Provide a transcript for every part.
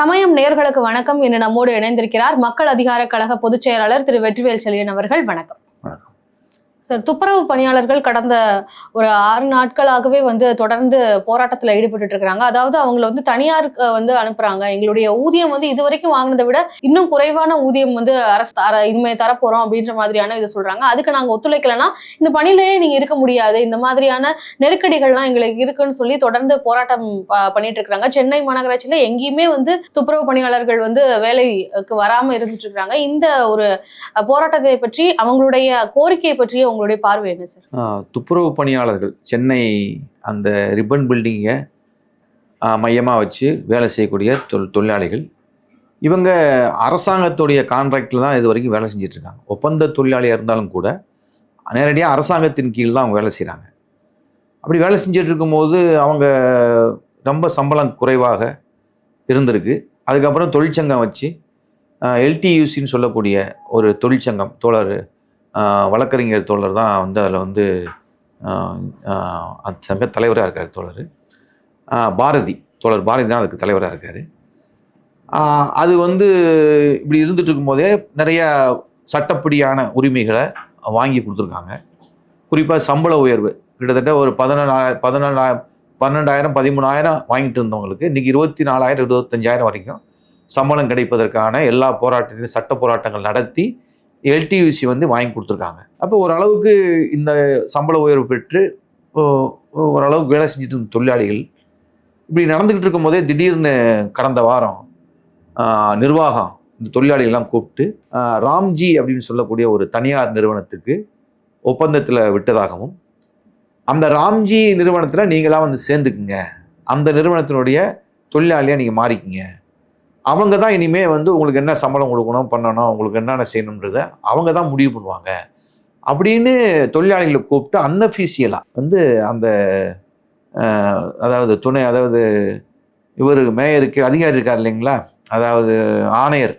சமயம் நேர்களுக்கு வணக்கம் இன்று நம்மோடு இணைந்திருக்கிறார் மக்கள் அதிகார கழக பொதுச் செயலாளர் திரு வெற்றிவேல் செழியன் அவர்கள் வணக்கம் வணக்கம். சார் துப்புரவு பணியாளர்கள் கடந்த ஒரு ஆறு நாட்களாகவே வந்து தொடர்ந்து போராட்டத்தில் ஈடுபட்டு இருக்கிறாங்க அதாவது அவங்கள வந்து தனியார் வந்து அனுப்புறாங்க. எங்களுடைய ஊதியம் வந்து இது வரைக்கும் வாங்கினதை விட இன்னும் குறைவான ஊதியம் வந்து அரசு தர இனிமே தரப்போறோம் அப்படின்ற மாதிரியான இதை சொல்றாங்க. அதுக்கு நாங்கள் ஒத்துழைக்கலைன்னா இந்த பணியிலேயே நீங்க இருக்க முடியாது. இந்த மாதிரியான நெருக்கடிகள்லாம் எங்களுக்கு இருக்குன்னு சொல்லி தொடர்ந்து போராட்டம் பண்ணிட்டு இருக்காங்க. சென்னை மாநகராட்சியில எங்கேயுமே வந்து துப்புரவு பணியாளர்கள் வந்து வேலைக்கு வராம இருந்துட்டு இருக்கிறாங்க இந்த ஒரு போராட்டத்தை பற்றி அவங்களுடைய கோரிக்கையை பற்றியும் உங்களுடைய பார்வை என்ன சார் துப்புரவு பணியாளர்கள் சென்னை அந்த ரிப்பன் பில்டிங்கை மையமாக வச்சு வேலை செய்யக்கூடிய தொல் தொழிலாளிகள். இவங்க அரசாங்கத்துடைய கான்ட்ராக்டில் தான் இது வரைக்கும் வேலை செஞ்சிட்ருக்காங்க. ஒப்பந்த தொழிலாளியாக இருந்தாலும் கூட நேரடியாக அரசாங்கத்தின் கீழ் தான் அவங்க வேலை செய்கிறாங்க அப்படி வேலை செஞ்சுட்டு இருக்கும்போது அவங்க ரொம்ப சம்பளம் குறைவாக இருந்திருக்கு. அதுக்கப்புறம் தொழிற்சங்கம் வச்சு எல்டியூசின்னு சொல்லக்கூடிய ஒரு தொழிற்சங்கம் தோழர் வழக்கறிஞர் தோழர் தான் வந்து அதில் வந்து அந்த சங்க தலைவராக இருக்கார் தோழர். பாரதி தோழர் பாரதி தான் அதுக்கு தலைவராக இருக்கார். அது வந்து இப்படி இருந்துட்டு இருக்கும்போதே நிறைய சட்டப்படியான உரிமைகளை வாங்கி கொடுத்துருக்காங்க. குறிப்பாக சம்பள உயர்வு. கிட்டத்தட்ட ஒரு பதினொன்றாயிரம் பதினொன்றாயிரம் பன்னெண்டாயிரம் பதிமூணாயிரம் வாங்கிட்டு இருந்தவங்களுக்கு இன்றைக்கி இருபத்தி நாலாயிரம் இருபத்தஞ்சாயிரம் வரைக்கும் சம்பளம் கிடைப்பதற்கான எல்லா போராட்டத்தையும் சட்ட போராட்டங்கள் நடத்தி எல்டியூசி வந்து வாங்கி கொடுத்துருக்காங்க. அப்போ ஓரளவுக்கு இந்த சம்பள உயர்வு பெற்று ஓ- ஓரளவுக்கு வேலை செஞ்சுட்டு இருந்த தொழிலாளிகள் இப்படி நடந்துக்கிட்டு இருக்கும்போதே திடீர்னு கடந்த வாரம் நிர்வாகம் இந்த தொழிலாளிகள்லாம் கூப்பிட்டு ராம்ஜி அப்படின்னு சொல்லக்கூடிய ஒரு தனியார் நிறுவனத்துக்கு ஒப்பந்தத்தில் விட்டதாகவும் அந்த ராம்ஜி நிறுவனத்தில் நீங்களாம் வந்து சேர்ந்துக்குங்க. அந்த நிறுவனத்தினுடைய தொழிலாளியாக நீங்கள் மாறிக்கிங்க. அவங்க தான் இனிமே வந்து உங்களுக்கு என்ன சம்பளம் கொடுக்கணும் பண்ணணும் உங்களுக்கு என்னென்ன செய்யணுன்றத அவங்க தான் முடிவு பண்ணுவாங்க. அப்படின்னு தொழிலாளிகளை கூப்பிட்டு அன்அஃபீஷியலாக வந்து அந்த அதாவது துணை அதாவது இவர் மேயருக்கு அதிகாரி இருக்கார் இல்லைங்களா? அதாவது ஆணையர்.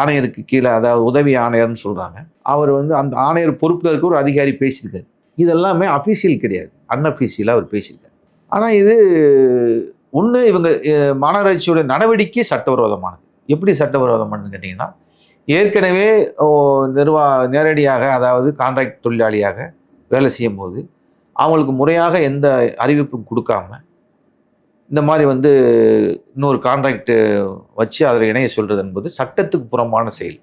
ஆணையருக்கு கீழே அதாவது உதவி ஆணையர்னு சொல்கிறாங்க அவர் வந்து அந்த ஆணையர் பொறுப்பில் இருக்க ஒரு அதிகாரி பேசியிருக்காரு. இதெல்லாமே அஃபீஷியல் கிடையாது. அன்அஃபீஷியலாக அவர் பேசியிருக்காரு. ஆனால் இது ஒன்று இவங்க மாநகராட்சியோட நடவடிக்கை சட்டவிரோதமானது. எப்படி சட்டவிரோதமானதுன்னு கேட்டிங்கன்னா ஏற்கனவே நிர்வா நேரடியாக அதாவது கான்ட்ராக்ட் தொழிலாளியாக வேலை செய்யும் போது அவங்களுக்கு முறையாக எந்த அறிவிப்பும் கொடுக்காம இந்த மாதிரி வந்து இன்னொரு கான்ட்ராக்டு வச்சு அதில் இணைய சொல்கிறது என்பது சட்டத்துக்கு புறம்பான செயல்.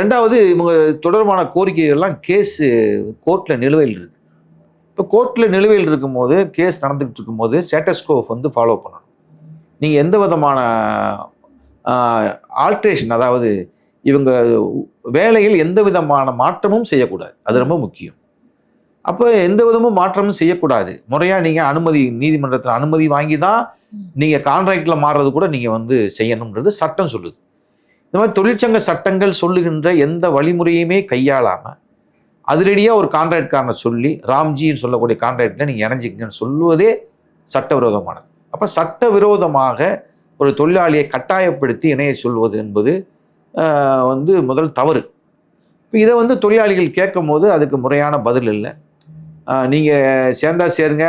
ரெண்டாவது இவங்க தொடர்பான கோரிக்கைகள்லாம் கேஸு கோர்ட்டில் நிலுவையில் இருக்குது இப்போ கோர்ட்டில் நிலுவையில் இருக்கும்போது கேஸ் நடந்துக்கிட்டு இருக்கும்போது ஸ்டேட்டஸ்கோஃப் வந்து ஃபாலோ பண்ணணும். நீங்கள் எந்த விதமான ஆல்ட்ரேஷன் அதாவது இவங்க வேலையில் எந்த விதமான மாற்றமும் செய்யக்கூடாது. அது ரொம்ப முக்கியம். அப்போ எந்த விதமும் மாற்றமும் செய்யக்கூடாது. முறையாக நீங்கள் அனுமதி நீதிமன்றத்தில் அனுமதி வாங்கி தான் நீங்கள் கான்ட்ராக்டில் மாறுறது கூட நீங்கள் வந்து செய்யணுன்றது சட்டம் சொல்லுது. இந்த மாதிரி தொழிற்சங்க சட்டங்கள் சொல்லுகின்ற எந்த வழிமுறையுமே கையாளாமல் அதிரடியாக ஒரு கான்ட்ராக்ட்காரனை சொல்லி ராம்ஜின்னு சொல்லக்கூடிய கான்ட்ராக்டில் நீங்கள் இணைஞ்சிக்கங்கன்னு சொல்லுவதே சட்டவிரோதமானது. அப்போ சட்டவிரோதமாக ஒரு தொழிலாளியை கட்டாயப்படுத்தி இணைய சொல்வது என்பது வந்து முதல் தவறு. இப்போ இதை வந்து தொழிலாளிகள் கேட்கும் போது அதுக்கு முறையான பதில் இல்லை. நீங்கள் சேர்ந்தா சேருங்க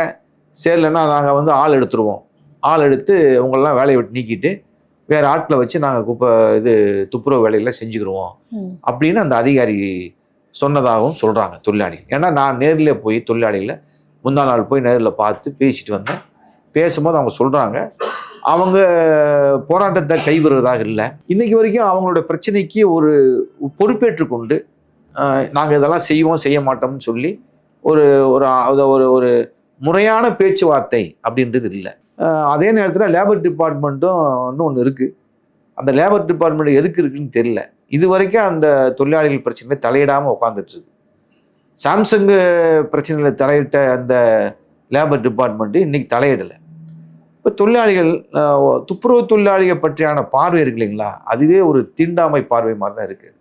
சேரலைன்னா நாங்கள் வந்து ஆள் எடுத்துருவோம். ஆள் எடுத்து உங்களெல்லாம் வேலையை விட்டு நீக்கிட்டு வேறு ஆட்களை வச்சு நாங்கள் குப்பை இது துப்புரவு வேலையெல்லாம் செஞ்சுக்கிருவோம். ம். அப்படின்னு அந்த அதிகாரி சொன்னதாகவும் சொல்கிறாங்க தொழிலாளி. ஏன்னா நான் நேரில் போய் தொழிலாளிகளை முந்தா நாள் போய் நேரில் பார்த்து பேசிட்டு வந்தேன். பேசும்போது அவங்க சொல்கிறாங்க அவங்க போராட்டத்தை கைவிடுறதாக இல்லை. இன்னைக்கு வரைக்கும் அவங்களோட பிரச்சனைக்கு ஒரு பொறுப்பேற்று கொண்டு நாங்கள் இதெல்லாம் செய்வோம் செய்ய மாட்டோம்னு சொல்லி ஒரு ஒரு அதை ஒரு ஒரு முறையான பேச்சுவார்த்தை அப்படின்றது இல்லை. அதே நேரத்தில் லேபர் டிபார்ட்மெண்ட்டும் இன்னும் ஒன்று இருக்குது அந்த லேபர் டிபார்ட்மெண்ட் எதுக்கு இருக்குன்னு தெரியல. இது வரைக்கும் அந்த தொழிலாளிகள் பிரச்சனை தலையிடாமல் உட்காந்துட்டு இருக்கு. சாம்சங் பிரச்சனையில் தலையிட்ட அந்த லேபர் டிபார்ட்மெண்ட்டு இன்னைக்கு தலையிடலை. இப்போ தொழிலாளிகள் துப்புரவு தொழிலாளிகள் பற்றியான பார்வை இருக்கு இல்லைங்களா? அதுவே ஒரு தீண்டாமை பார்வை மாதிரி தான் இருக்கு.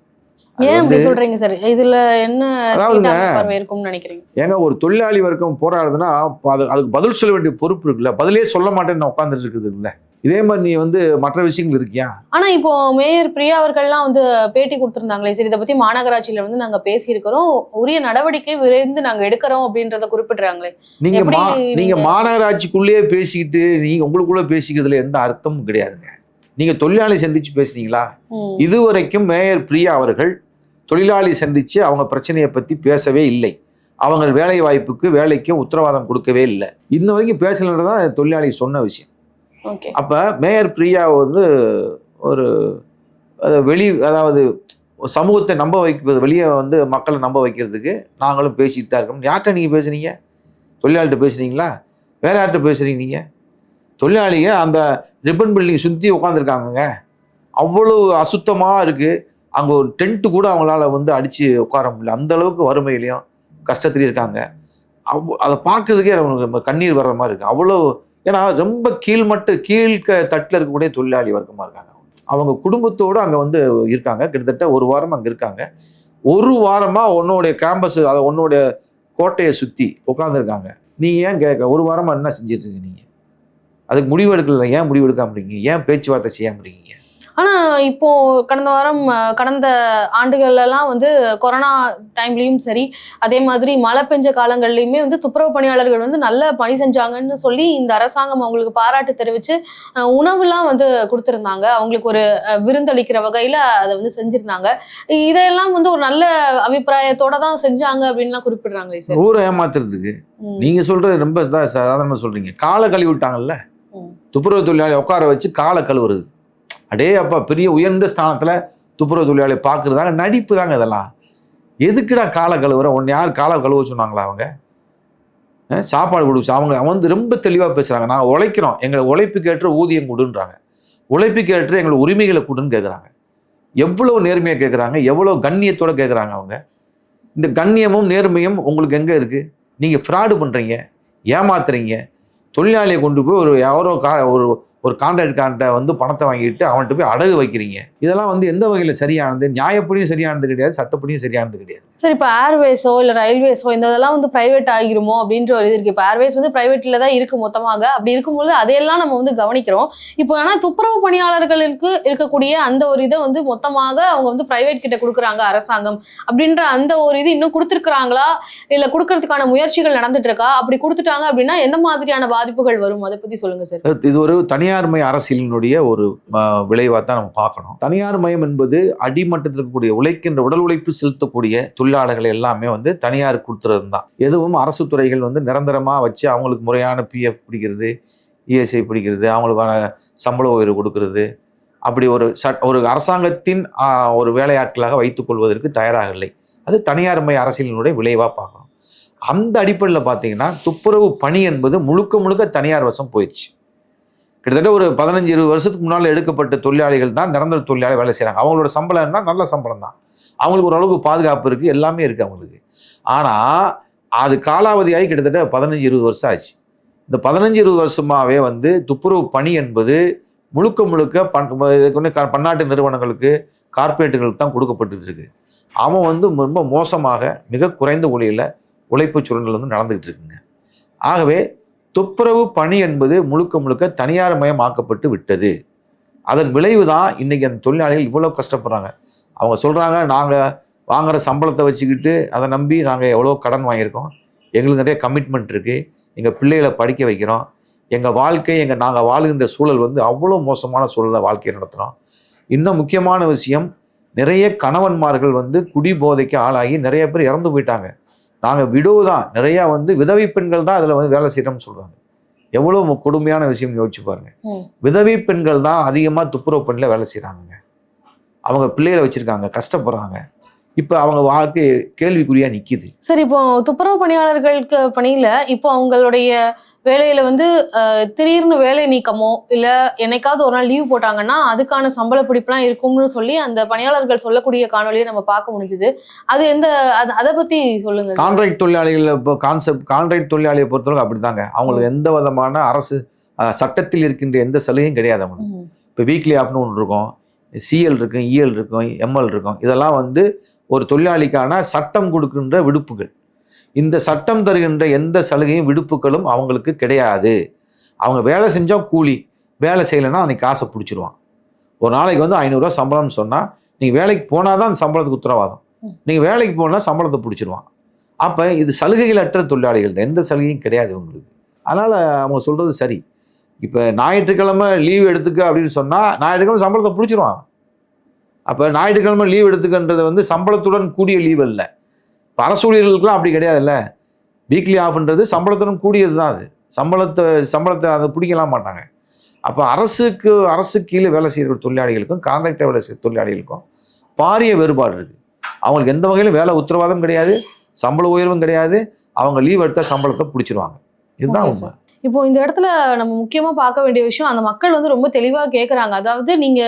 அது ஏன் அப்படி வந்து- சொல்றீங்க சார்? இதுல என்ன நினைக்கிறீங்க? ஏங்க ஒரு தொழிலாளி வர்க்கம் போராடுதுன்னா அது அதுக்கு பதில் சொல்ல வேண்டிய பொறுப்பு இருக்குல்ல? பதிலே சொல்ல மாட்டேன்னு உட்காந்துட்டு இருக்குது இல்லை. இதே மாதிரி நீ வந்து மற்ற விஷயங்கள் இருக்கியா? ஆனா இப்போ மேயர் பிரியா அவர்கள்லாம் வந்து பேட்டி கொடுத்திருந்தாங்களே சரி இதை பத்தி மாநகராட்சியில வந்து நாங்க பேசியிருக்கிறோம் உரிய நடவடிக்கை விரைந்து நாங்க எடுக்கிறோம் அப்படின்றத குறிப்பிடுறாங்களே. நீங்க நீங்க- மாநகராட்சிக்குள்ளேயே பேசிக்கிட்டு நீங்க உங்களுக்குள்ள பேசிக்கிறதுல எந்த அர்த்தமும் கிடையாதுங்க. நீங்க தொழிலாளி சந்திச்சு பேசுனீங்களா. இதுவரைக்கும் மேயர் பிரியா அவர்கள் தொழிலாளி சந்திச்சு அவங்க பிரச்சனையை பத்தி பேசவே இல்லை. அவங்க வேலை வாய்ப்புக்கு வேலைக்கு உத்தரவாதம் கொடுக்கவே இல்லை. இன்ன வரைக்கும் பேசலன்றதான் தொழிலாளி சொன்ன விஷயம். அப்ப மேயர் பிரியா வந்து ஒரு வெளி அதாவது சமூகத்தை நம்ப வைக்கிறது வெளியே வந்து மக்களை நம்ப வைக்கிறதுக்கு நாங்களும் பேசிட்டு தான் இருக்கோம். யார்கிட்ட நீங்கள் பேசுனீங்க? தொழிலாளிகிட்ட பேசுனீங்களா? வேற யார்கிட்ட பேசுறீங்க நீங்கள் தொழிலாளிகள் அந்த ரிப்பன் பில்டிங் சுற்றி உட்காந்துருக்காங்கங்க அவ்வளோ அசுத்தமாக இருக்குது அங்கே ஒரு டென்ட்டு கூட அவங்களால வந்து அடித்து உட்கார முடியல. அந்த அளவுக்கு வறுமையிலையும் கஷ்டத்துலையும் இருக்காங்க. அவ் அதை பார்க்கறதுக்கே அவங்களுக்கு கண்ணீர் வர்ற மாதிரி இருக்குது அவ்வளோ ஏன்னா ரொம்ப கீழ்மட்டு கீழ்க்க தட்டில் இருக்கக்கூடிய தொழிலாளி வர்க்கமாக இருக்காங்க. அவங்க குடும்பத்தோடு அங்கே வந்து இருக்காங்க. கிட்டத்தட்ட ஒரு வாரம் அங்கே இருக்காங்க. ஒரு வாரமாக உன்னோடைய கேம்பஸ் அதை உன்னோடைய கோட்டையை சுற்றி உட்காந்துருக்காங்க நீங்கள் ஏன் கேட்க ஒரு வாரமாக என்ன செஞ்சிட்ருக்கீங்க நீங்கள் அதுக்கு முடிவு எடுக்கல ஏன் முடிவு எடுக்காம இருக்கீங்க? ஏன் பேச்சுவார்த்தை செய்யாமல் இருக்கீங்க? ஆனா இப்போ கடந்த வாரம் கடந்த ஆண்டுகள்ல எல்லாம் வந்து கொரோனா டைம்லயும் சரி அதே மாதிரி மழை பெஞ்ச காலங்கள்லயுமே வந்து துப்புரவு பணியாளர்கள் வந்து நல்ல பணி செஞ்சாங்கன்னு சொல்லி இந்த அரசாங்கம் அவங்களுக்கு பாராட்டு தெரிவிச்சு அஹ், உணவுலாம் வந்து கொடுத்திருந்தாங்க. அவங்களுக்கு ஒரு விருந்தளிக்கிற வகையில அதை வந்து செஞ்சிருந்தாங்க. இதையெல்லாம் வந்து ஒரு நல்ல அபிப்பிராயத்தோட தான் செஞ்சாங்க அப்படின்லாம் குறிப்பிடுறாங்களே சார். ஊரை ஏமாத்துறதுக்கு. நீங்க சொல்றது ரொம்ப சாதாரணமா சொல்றீங்க. காலை கழுவி விட்டாங்கல்ல. துப்புரவு தொழிலாளி உட்கார வச்சு காலை கழுவுறது. அடே அப்பா பெரிய உயர்ந்த ஸ்தானத்தில் துப்புரவு தொழிலாளி பார்க்குறதாங்க நடிப்பு தாங்க இதெல்லாம். எதுக்குடா காலை கழுவுற? உன்னை யார் காலை கழுவ சொன்னாங்களா அவங்க? சாப்பாடு கொடுச்சு அவங்க அவங்க வந்து ரொம்ப தெளிவாக பேசுகிறாங்க நாங்கள் உழைக்கிறோம். எங்களை உழைப்புக்கு ஏற்ற ஊதியம் கொடுன்றாங்க. உழைப்புக்கு ஏற்ற எங்களை உரிமைகளை கொடுன்னு கேட்குறாங்க எவ்வளோ நேர்மையாக கேட்குறாங்க எவ்வளோ கண்ணியத்தோட கேட்குறாங்க அவங்க? இந்த கண்ணியமும் நேர்மையும் உங்களுக்கு எங்கே இருக்குது நீங்கள் ஃப்ராடு பண்ணுறீங்க ஏமாத்துறீங்க. தொழிலாளியை கொண்டு போய் ஒரு யாரோ கா ஒரு ஒரு கான்ட்ராக்ட்கார்ட்ட வந்து பணத்தை வாங்கிட்டு அவன்கிட்ட போய் அடகு வைக்கிறீங்க. இதெல்லாம் வந்து எந்த வகையில் சரியானது? நியாயப்படியும் சரியானது கிடையாது சட்டப்படியும் சரியானது கிடையாது. சரி இப்போ ஏர்வேஸோ இல்லை ரயில்வேஸோ இந்த இதெல்லாம் வந்து பிரைவேட் ஆகிருமோ அப்படின்ற ஒரு இது இருக்கு. இப்போ ஏர்வேஸ் வந்து பிரைவேட்ல தான் இருக்கு மொத்தமாக. அப்படி இருக்கும்பொழுது அதையெல்லாம் நம்ம வந்து கவனிக்கிறோம். இப்போ ஆனால் துப்புரவு பணியாளர்களுக்கு இருக்கக்கூடிய அந்த ஒரு இதை வந்து மொத்தமாக அவங்க வந்து பிரைவேட் கிட்ட கொடுக்குறாங்க அரசாங்கம். அப்படின்ற அந்த ஒரு இது இன்னும் கொடுத்துருக்குறாங்களா? இல்லை கொடுக்கறதுக்கான முயற்சிகள் நடந்துட்டு இருக்கா? அப்படி கொடுத்துட்டாங்க அப்படின்னா எந்த மாதிரியான பாதிப்புகள் வரும்? அதை பத்தி சொல்லுங்க சார் இது ஒரு தனியார்மய அரசியலினுடைய ஒரு விளைவாக தான் நம்ம பார்க்கணும். தனியார் மயம் என்பது அடிமட்டத்தில் இருக்கக்கூடிய உழைக்கின்ற உடல் உழைப்பு செலுத்தக்கூடிய தொழிலாளர்கள் எல்லாமே வந்து தனியார் கொடுத்துறது தான் எதுவும் அரசு துறைகள் வந்து நிரந்தரமாக வச்சு அவங்களுக்கு முறையான பிஎஃப் பிடிக்கிறது இஎஸ்ஐ பிடிக்கிறது அவங்களுக்கான சம்பள உயர்வு கொடுக்கறது. அப்படி ஒரு சட் ஒரு அரசாங்கத்தின் ஒரு வேலையாட்களாக வைத்துக் கொள்வதற்கு தயாராக இல்லை அது தனியார்மய அரசியலினுடைய விளைவாக பார்க்கணும். அந்த அடிப்படையில் பார்த்தீங்கன்னா துப்புரவு பணி என்பது முழுக்க முழுக்க தனியார் வசம் போயிடுச்சு. கிட்டத்தட்ட ஒரு பதினஞ்சு இருபது வருஷத்துக்கு முன்னால் எடுக்கப்பட்ட தொழிலாளிகள் தான் நிரந்தர தொழிலாளி வேலை செய்கிறாங்க அவங்களோட சம்பளம் என்ன நல்ல சம்பளம் தான். அவங்களுக்கு ஓரளவுக்கு பாதுகாப்பு இருக்குது எல்லாமே இருக்குது அவங்களுக்கு. ஆனால் அது காலாவதியாகி கிட்டத்தட்ட பதினஞ்சு இருபது வருஷம் ஆச்சு. இந்த பதினஞ்சு இருபது வருஷமாகவே வந்து துப்புரவு பணி என்பது முழுக்க முழுக்க பண் இதுக்கு க- பன்னாட்டு நிறுவனங்களுக்கு கார்ப்பரேட்டுகளுக்கு தான் கொடுக்கப்பட்டு இருக்கு. அவன் வந்து ரொம்ப மோசமாக மிக குறைந்த ஒளியில் உழைப்பு சூழல் வந்து நடந்துகிட்டு இருக்குங்க. ஆகவே துப்புரவு பணி என்பது முழுக்க முழுக்க தனியார் மயமாக்கப்பட்டு விட்டது. அதன் விளைவு தான் இன்னைக்கு அந்த தொழிலாளிகள் இவ்வளோ கஷ்டப்படுறாங்க. அவங்க சொல்கிறாங்க நாங்கள் வாங்குற சம்பளத்தை வச்சுக்கிட்டு அதை நம்பி நாங்கள் எவ்வளோ கடன் வாங்கியிருக்கோம். எங்களுக்கு நிறைய கமிட்மெண்ட் இருக்குது எங்கள் பிள்ளைகளை படிக்க வைக்கிறோம். எங்கள் வாழ்க்கை எங்கள் நாங்கள் வாழுகின்ற சூழல் வந்து அவ்வளோ மோசமான சூழலை வாழ்க்கையை நடத்துகிறோம் இன்னும் முக்கியமான விஷயம் நிறைய கணவன்மார்கள் வந்து குடி போதைக்கு ஆளாகி நிறைய பேர் இறந்து போயிட்டாங்க. நாங்கள் விடவு தான் நிறையா வந்து விதவை பெண்கள் தான் அதில் வந்து வேலை செய்கிறோம்னு சொல்கிறாங்க எவ்வளோ கொடுமையான விஷயம் யோசிச்சு பாருங்க. விதவை பெண்கள் தான் அதிகமாக துப்புரவு பணியில் வேலை செய்கிறாங்க அவங்க பிள்ளைகளை வச்சுருக்காங்க கஷ்டப்படுறாங்க. இப்போ அவங்க வாழ்க்கை கேள்விக்குறியாக நிற்கிது சரி இப்போ துப்புரவு பணியாளர்களுக்கு பணியில இப்போ அவங்களுடைய வேலையில வந்து திடீர்னு வேலை நீக்கமோ இல்ல என்னைக்காவது ஒரு நாள் லீவ் போட்டாங்கன்னா அதுக்கான சம்பள பிடிப்புலாம் இருக்கும்னு சொல்லி அந்த பணியாளர்கள் சொல்லக்கூடிய காணொலியை நம்ம பார்க்க முடிஞ்சுது. அது எந்த அது- அதை பத்தி சொல்லுங்க சார். கான்ட்ராக்ட் தொழிலாளிகள் இப்போ கான்செப்ட் கான்ட்ராக்ட் தொழிலாளியை பொறுத்தவரைக்கும் அப்படி தாங்க அவங்களுக்கு எந்த விதமான அரசு சட்டத்தில் இருக்கின்ற எந்த சலுகையும் கிடையாது அவங்களுக்கு. இப்போ வீக்லி ஆஃப்னு ஒன்று இருக்கும். சிஎல் இருக்கும் இஎல் இருக்கும் எம்எல் இருக்கும். இதெல்லாம் வந்து ஒரு தொழிலாளிக்கான சட்டம் கொடுக்கின்ற விடுப்புகள். இந்த சட்டம் தருகின்ற எந்த சலுகையும் விடுப்புகளும் அவங்களுக்கு கிடையாது. அவங்க வேலை செஞ்சால் கூலி வேலை செய்யலைன்னா அன்னைக்கு காசை பிடிச்சிருவான். ஒரு நாளைக்கு வந்து ஐநூறுரூவா சம்பளம்னு சொன்னால் நீங்கள் வேலைக்கு போனால் தான் அந்த சம்பளத்துக்கு உத்தரவாதம். நீங்கள் வேலைக்கு போனால் சம்பளத்தை பிடிச்சிருவான். அப்போ இது சலுகைகள் அற்ற தொழிலாளிகள் தான் எந்த சலுகையும் கிடையாது உங்களுக்கு அதனால் அவங்க சொல்கிறது சரி. இப்போ ஞாயிற்றுக்கிழமை லீவ் எடுத்துக்க அப்படின்னு சொன்னால் ஞாயிற்றுக்கிழமை சம்பளத்தை பிடிச்சிருவான். அப்போ ஞாயிற்றுக்கிழமை லீவ் எடுத்துக்கன்றது வந்து சம்பளத்துடன் கூடிய லீவ் இல்லை இப்போ அரசு ஊழியர்களுக்கெல்லாம் அப்படி கிடையாதுல்ல. வீக்லி ஆஃப்ன்றது சம்பளத்துடன் கூடியது தான் அது. சம்பளத்தை சம்பளத்தை அதை பிடிக்கலாம் மாட்டாங்க. அப்போ அரசுக்கு அரசு கீழே வேலை செய்கிற தொழிலாளிகளுக்கும் கான்ட்ராக்டர் வேலை செய்கிற தொழிலாளிகளுக்கும் பாரிய வேறுபாடு இருக்குது அவங்களுக்கு எந்த வகையிலும் வேலை உத்தரவாதம் கிடையாது சம்பள உயர்வும் கிடையாது. அவங்க லீவ் எடுத்தால் சம்பளத்தை பிடிச்சிருவாங்க. இதுதான் உண்மை. இப்போ இந்த இடத்துல நம்ம முக்கியமா பார்க்க வேண்டிய விஷயம் அந்த மக்கள் வந்து ரொம்ப தெளிவா கேக்குறாங்க. அதாவது நீங்க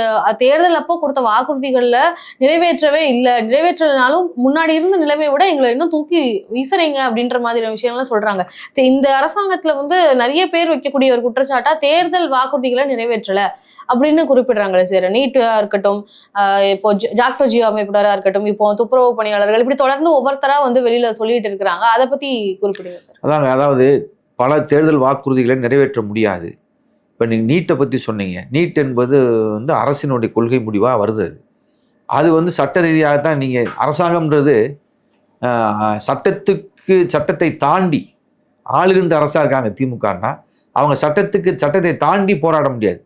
தேர்தல் அப்போ கொடுத்த வாக்குறுதிகள்ல நிறைவேற்றவே இல்லை. நிறைவேற்றலைனாலும் முன்னாடி இருந்த நிலைமையை விட எங்களை இன்னும் தூக்கி வீசுறீங்க அப்படின்ற மாதிரியான விஷயங்கள்லாம் சொல்றாங்க. இந்த அரசாங்கத்துல வந்து நிறைய பேர் வைக்கக்கூடிய ஒரு குற்றச்சாட்டா தேர்தல் வாக்குறுதிகளை நிறைவேற்றல அப்படின்னு குறிப்பிடுறாங்களே சார் நீட்டா இருக்கட்டும் ஆஹ் இப்போ ஜாக்டோ ஜியோ அமைப்பினராக இருக்கட்டும் இப்போ துப்புரவு பணியாளர்கள் இப்படி தொடர்ந்து ஒவ்வொருத்தரா வந்து வெளியில சொல்லிட்டு இருக்கிறாங்க. அதை பத்தி குறிப்பிடுங்க சார். அதாங்க அதாவது பல தேர்தல் வாக்குறுதிகளை நிறைவேற்ற முடியாது. இப்போ நீங்கள் நீட்டை பற்றி சொன்னீங்க. நீட் என்பது வந்து அரசினுடைய கொள்கை முடிவாக வருது அது. அது வந்து சட்ட ரீதியாக தான் நீங்கள் அரசாங்கம்ன்றது சட்டத்துக்கு சட்டத்தை தாண்டி ஆளுகின்ற அரசாக இருக்காங்க திமுகன்னா அவங்க சட்டத்துக்கு சட்டத்தை தாண்டி போராட முடியாது.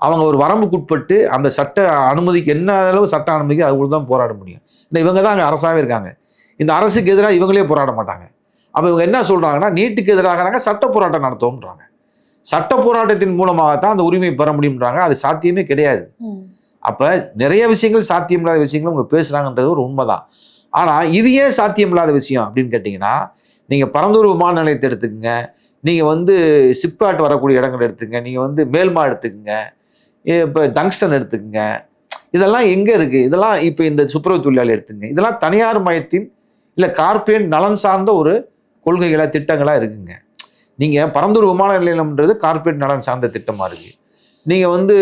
அவங்க ஒரு வரம்புக்குட்பட்டு அந்த சட்ட அனுமதிக்கு என்ன அளவு சட்ட அனுமதிக்கு அது தான் போராட முடியும். இந்த இவங்க தான் அங்கே அரசாகவே இருக்காங்க. இந்த அரசுக்கு எதிராக இவங்களே போராட மாட்டாங்க. அப்போ இவங்க என்ன சொல்கிறாங்கன்னா நீட்டுக்கு எதிராக சட்ட போராட்டம் நடத்துவோம்ன்றாங்க. சட்ட போராட்டத்தின் மூலமாக தான் அந்த உரிமையை பெற முடியும்ன்றாங்க. அது சாத்தியமே கிடையாது. அப்போ நிறைய விஷயங்கள் சாத்தியமில்லாத விஷயங்கள் அவங்க பேசுகிறாங்கன்றது ஒரு உண்மைதான். ஆனால் இது ஏன் சாத்தியமில்லாத விஷயம் அப்படின்னு கேட்டிங்கன்னா நீங்கள் பரந்தூர் விமான நிலையத்தை எடுத்துக்கங்க. நீங்கள் வந்து சிப்காட் வரக்கூடிய இடங்கள் எடுத்துக்கங்க. நீங்கள் வந்து மேல்மா எடுத்துக்கங்க. இப்போ டங்ஸ்டன் எடுத்துக்கங்க. இதெல்லாம் எங்கே இருக்குது இதெல்லாம் இப்போ இந்த துப்புரவு தொழிலாளி எடுத்துங்க இதெல்லாம் தனியார் மயத்தின் இல்லை கார்ப்பரேட் நலன் சார்ந்த ஒரு கொள்கைகளாக திட்டங்களாக இருக்குங்க. நீங்கள் பரந்தூர் விமான நிலையம்ன்றது கார்ப்பரேட் நலன் சார்ந்த திட்டமாக இருக்குது நீங்கள் வந்து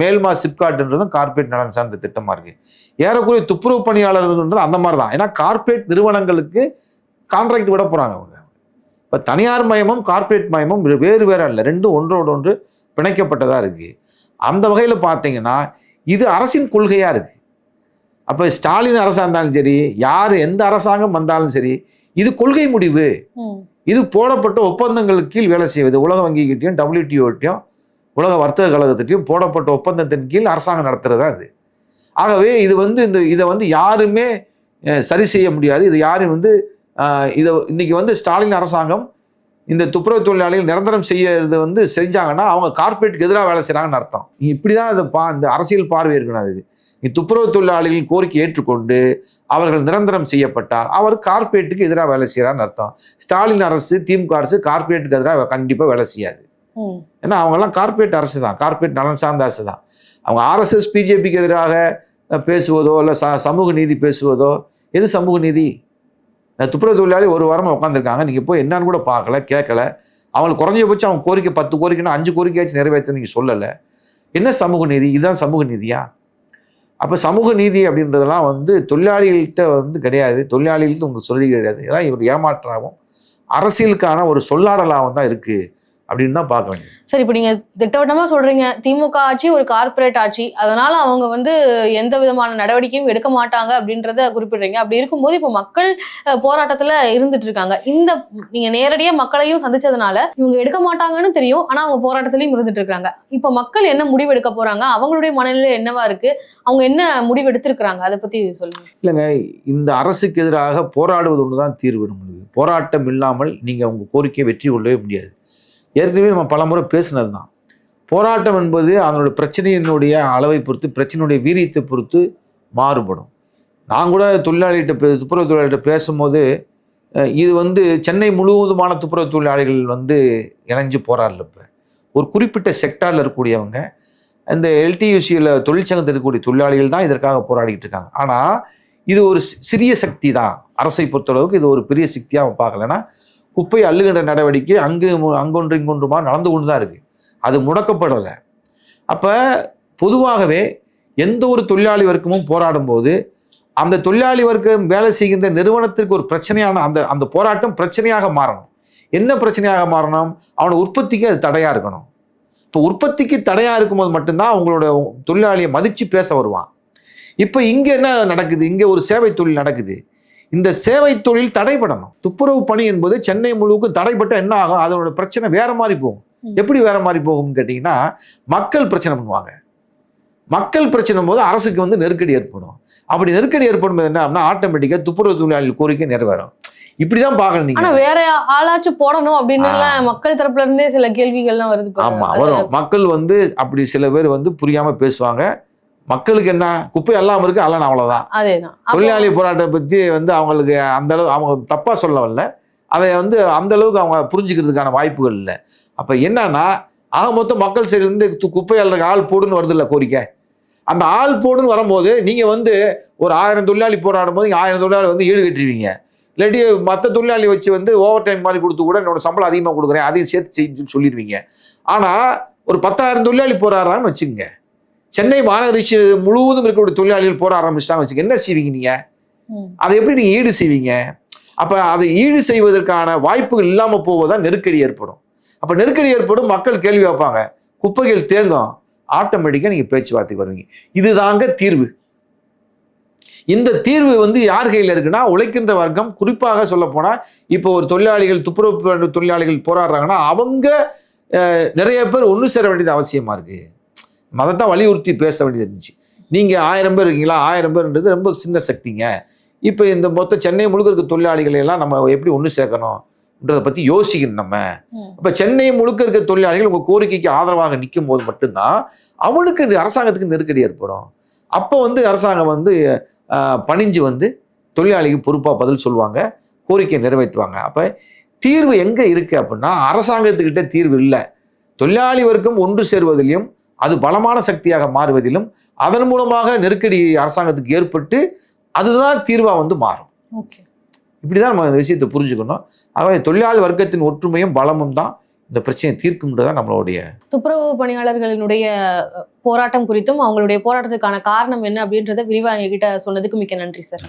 மேல்மா சிப்காட்ன்றதும் கார்ப்பரேட் நலன் சார்ந்த திட்டமாக இருக்குது ஏறக்குறைய துப்புரவு பணியாளர்கள்ன்றது அந்த மாதிரி தான். ஏன்னா கார்ப்பரேட் நிறுவனங்களுக்கு கான்ட்ராக்ட் விட போகிறாங்க அவங்க. இப்போ தனியார் மயமும் கார்ப்பரேட் மயமும் வேறு வேறு இல்லை. ரெண்டும் ஒன்றோடு ஒன்று பிணைக்கப்பட்டதாக இருக்குது அந்த வகையில் பார்த்தீங்கன்னா இது அரசின் கொள்கையாக இருக்குது அப்போ ஸ்டாலின் அரசாக இருந்தாலும் சரி யார் எந்த அரசாங்கம் வந்தாலும் சரி இது கொள்கை முடிவு. இது போடப்பட்ட ஒப்பந்தங்களுக்கு கீழ் வேலை செய்வது. உலக வங்கிகிட்டையும் டபிள்யூடிஓட்டையும் உலக வர்த்தக கழகத்திட்டையும் போடப்பட்ட ஒப்பந்தத்தின் கீழ் அரசாங்கம் நடத்துறது இது. ஆகவே இது வந்து இந்த இதை வந்து யாருமே சரி செய்ய முடியாது. இது யாரும் வந்து இதை இன்னைக்கு வந்து ஸ்டாலின் அரசாங்கம் இந்த துப்புரவு தொழிலாளிகள் நிரந்தரம் செய்யறது வந்து செஞ்சாங்கன்னா அவங்க கார்ப்பரேட்டுக்கு எதிராக வேலை செய்கிறாங்கன்னு அர்த்தம். இப்படி தான் அது பா இந்த அரசியல் பார்வை இருக்கணும் அதுக்கு நீ துப்புரவு தொழிலாளிகளின் கோரிக்கை ஏற்றுக்கொண்டு அவர்கள் நிரந்தரம் செய்யப்பட்டால் அவர் கார்ப்பரேட்டுக்கு எதிராக வேலை செய்கிறான்னு அர்த்தம். ஸ்டாலின் அரசு திமுக அரசு கார்ப்பரேட்டுக்கு எதிராக கண்டிப்பாக வேலை செய்யாது. ஏன்னா அவங்கெல்லாம் கார்ப்பரேட் அரசு தான். கார்ப்பரேட் நலன் சார்ந்த அரசு தான். அவங்க ஆர்எஸ்எஸ் பிஜேபிக்கு எதிராக பேசுவதோ இல்லை ச சமூக நீதி பேசுவதோ எது சமூக நீதி? துப்புரவு தொழிலாளி ஒரு வாரமாக உட்காந்துருக்காங்க நீங்கள் போய் என்னன்னு கூட பார்க்கல கேட்கல. அவங்களுக்கு குறைஞ்சபட்சம் அவங்க கோரிக்கை பத்து கோரிக்கைன்னா அஞ்சு கோரிக்கையாச்சும் நிறைவேற்ற நீங்கள் சொல்லலை. என்ன சமூக நீதி? இதுதான் சமூக நீதியா? அப்போ சமூக நீதி அப்படின்றதெல்லாம் வந்து தொழிலாளிகள்கிட்ட வந்து கிடையாது. தொழிலாளிகள்கிட்ட உங்களுக்கு சொல்லி கிடையாது. இதான் இவர் ஏமாற்றாகவும் அரசியலுக்கான ஒரு சொல்லாடலாகவும் தான் இருக்குது அப்படின்னு தான் பார்க்க வேண்டியது. சரி இப்போ நீங்க திட்டவட்டமா சொல்றீங்க. திமுக ஆட்சி ஒரு கார்ப்பரேட் ஆட்சி. அதனால அவங்க வந்து எந்த விதமான நடவடிக்கையும் எடுக்க மாட்டாங்க அப்படின்றத குறிப்பிடுறீங்க. அப்படி இருக்கும்போது இப்போ மக்கள் போராட்டத்துல இருந்துட்டு இருக்காங்க. இந்த நீங்க நேரடியா மக்களையும் சந்திச்சதுனால இவங்க எடுக்க மாட்டாங்கன்னு தெரியும். ஆனா அவங்க போராட்டத்திலயும் இருந்துட்டு இருக்காங்க. இப்போ மக்கள் என்ன முடிவு எடுக்க போறாங்க? அவங்களுடைய மனநிலை என்னவா இருக்கு? அவங்க என்ன முடிவு எடுத்திருக்கிறாங்க? அதை பத்தி சொல்லுங்க. இல்லைங்க இந்த அரசுக்கு எதிராக போராடுவது ஒன்று தான் தீர்வு. நம்மளுக்கு போராட்டம் இல்லாமல் நீங்கள் உங்கள் கோரிக்கையை வெற்றி கொள்ளவே முடியாது. ஏற்கனவே நம்ம பலமுறை பேசினது தான் போராட்டம் என்பது அதனுடைய பிரச்சனையினுடைய அளவை பொறுத்து பிரச்சனையுடைய வீரியத்தை பொறுத்து மாறுபடும். நான் கூட தொழிலாளிகிட்ட பே துப்புரவு தொழிலாளிகிட்ட பேசும்போது இது வந்து சென்னை முழுவதுமான துப்புரவு தொழிலாளிகள் வந்து இணைஞ்சு போராடல இப்போ. ஒரு குறிப்பிட்ட செக்டாரில் இருக்கக்கூடியவங்க இந்த எல்டியூசியில் தொழிற்சங்கத்தில் இருக்கக்கூடிய தொழிலாளிகள் தான் இதற்காக போராடிக்கிட்டு இருக்காங்க. ஆனால் இது ஒரு சிறிய சக்தி தான். அரசை பொறுத்தளவுக்கு இது ஒரு பெரிய சக்தியாக பார்க்கலன்னா குப்பை அள்ளுகின்ற நடவடிக்கை அங்கு அங்கொன்று இங்கொன்றுமா நடந்து கொண்டு தான் இருக்குது அது முடக்கப்படலை. அப்போ பொதுவாகவே எந்த ஒரு தொழிலாளி வர்க்கமும் போராடும் போது அந்த தொழிலாளி வர்க்கம் வேலை செய்கின்ற நிறுவனத்திற்கு ஒரு பிரச்சனையான அந்த அந்த போராட்டம் பிரச்சனையாக மாறணும். என்ன பிரச்சனையாக மாறணும்? அவனோட உற்பத்திக்கு அது தடையாக இருக்கணும். இப்போ உற்பத்திக்கு தடையாக இருக்கும்போது மட்டும்தான் அவங்களோட தொழிலாளியை மதித்து பேச வருவான். இப்போ இங்கே என்ன நடக்குது? இங்கே ஒரு சேவை தொழில் நடக்குது. இந்த சேவை தொழில் தடைபடணும். துப்புரவு பணி என்பது சென்னை முழுவதும் தடைப்பட்ட என்ன ஆகும் அதோட பிரச்சனை வேற மாதிரி போகும். எப்படி வேற மாதிரி போகும்னு கேட்டிங்கன்னா மக்கள் பிரச்சனை பண்ணுவாங்க. மக்கள் பிரச்சனை போது அரசுக்கு வந்து நெருக்கடி ஏற்படும். அப்படி நெருக்கடி ஏற்படும் போது என்ன அப்படின்னா ஆட்டோமேட்டிக்காக துப்புரவு தொழிலாளி கோரிக்கை நிறைவேறும். இப்படிதான் பார்க்கணும் நீங்க. ஆனா வேற ஆளாச்சும் போடணும் அப்படின்னு மக்கள் தரப்புல இருந்தே சில கேள்விகள்லாம் வருது. ஆமா வரும். மக்கள் வந்து அப்படி சில பேர் வந்து புரியாம பேசுவாங்க. மக்களுக்கு என்ன? குப்பை எல்லாம் இருக்கு அல்ல அவ்வளவுதான். அதேதான். அப்போ- தொழிலாளி போராட்டத்தை பத்தி வந்து அவங்களுக்கு அந்த அளவு அவங்க தப்பா சொல்ல வரல அதை வந்து அந்த அளவுக்கு அவங்க புரிஞ்சுக்கிறதுக்கான வாய்ப்புகள் இல்லை. அப்ப என்னன்னா ஆக மொத்தம் மக்கள் சைடுல இருந்து து- குப்பை அள்ளுறதுக்கு ஆள் போடுன்னு வருது இல்ல கோரிக்கை. அந்த ஆள் போடுன்னு வரும்போது நீங்க வந்து ஒரு ஆயிரம் தொழிலாளி போராடும் போது ஆயிரம் தொழிலாளி வந்து ஈடு கட்டுவீங்க இல்லாட்டி மற்ற தொழிலாளி வச்சு வந்து ஓவர் டைம் மாதிரி கொடுத்து கூட என்னோட சம்பளம் அதிகமாக கொடுக்குறேன் அதையும் சேர்த்து செஞ்சு சொல்லிடுவீங்க. ஆனா ஒரு பத்தாயிரம் தொழிலாளி போராடுறான்னு வச்சுக்கோங்க. சென்னை மாநகராட்சி முழுவதும் இருக்கக்கூடிய தொழிலாளிகள் போராட ஆரம்பிச்சிட்டாங்க. வச்சுக்க என்ன செய்வீங்க நீங்க? ம். அதை எப்படி நீங்க ஈடு செய்வீங்க? அப்ப அதை ஈடு செய்வதற்கான வாய்ப்புகள் இல்லாம போவதால் நெருக்கடி ஏற்படும். அப்ப நெருக்கடி ஏற்படும் மக்கள் கேள்வி வைப்பாங்க குப்பைகள் தேங்கும். ஆட்டோமேட்டிக்கா நீங்க பேச்சுவார்த்தைக்கு வருவீங்க. இதுதாங்க தீர்வு. இந்த தீர்வு வந்து யார் கையில் இருக்குன்னா உழைக்கின்ற வர்க்கம். குறிப்பாக சொல்ல போனா இப்போ ஒரு தொழிலாளிகள் துப்புரவு தொழிலாளிகள் போராடுறாங்கன்னா அவங்க நிறைய பேர் ஒன்று சேர வேண்டியது அவசியமா இருக்கு. மதத்தான் வலியுறுத்தி பேச வேண்டியது இருந்துச்சு. நீங்க ஆயிரம் பேர் இருக்கீங்களா? ஆயிரம் பேர்ன்றது ரொம்ப சின்ன சக்திங்க. இப்போ இந்த மொத்த சென்னை முழுக்க இருக்க தொழிலாளிகளை எல்லாம் நம்ம எப்படி ஒன்று சேர்க்கணும்ன்றதை பற்றி யோசிக்கணும் நம்ம. இப்போ சென்னை முழுக்க இருக்க தொழிலாளிகள் உங்கள் கோரிக்கைக்கு ஆதரவாக நிற்கும் போது மட்டும்தான் அவனுக்கு அரசாங்கத்துக்கு நெருக்கடி ஏற்படும். அப்போ வந்து அரசாங்கம் வந்து பணிஞ்சு வந்து தொழிலாளிக்கு பொறுப்பாக பதில் சொல்லுவாங்க கோரிக்கையை நிறைவேற்றுவாங்க. அப்போ தீர்வு எங்கே இருக்கு அப்படின்னா அரசாங்கத்துக்கிட்ட தீர்வு இல்லை. தொழிலாளி வர்க்கம் ஒன்று சேர்வதிலும் அது பலமான சக்தியாக மாறுவதிலும் அதன் மூலமாக நெருக்கடி அரசாங்கத்துக்கு ஏற்பட்டு அதுதான் தீர்வா வந்து மாறும். ஓகே. இப்படிதான் நம்ம இந்த விஷயத்தை புரிஞ்சுக்கணும். ஆகவே தொழிலாளி வர்க்கத்தின் ஒற்றுமையும் பலமும் தான் இந்த பிரச்சனையை தீர்க்கும்ன்றதான் நம்மளுடைய துப்புரவு பணியாளர்களினுடைய போராட்டம் குறித்தும் அவங்களுடைய போராட்டத்துக்கான காரணம் என்ன அப்படின்றத விரிவா எங்ககிட்ட சொன்னதுக்கு மிக்க நன்றி சார்.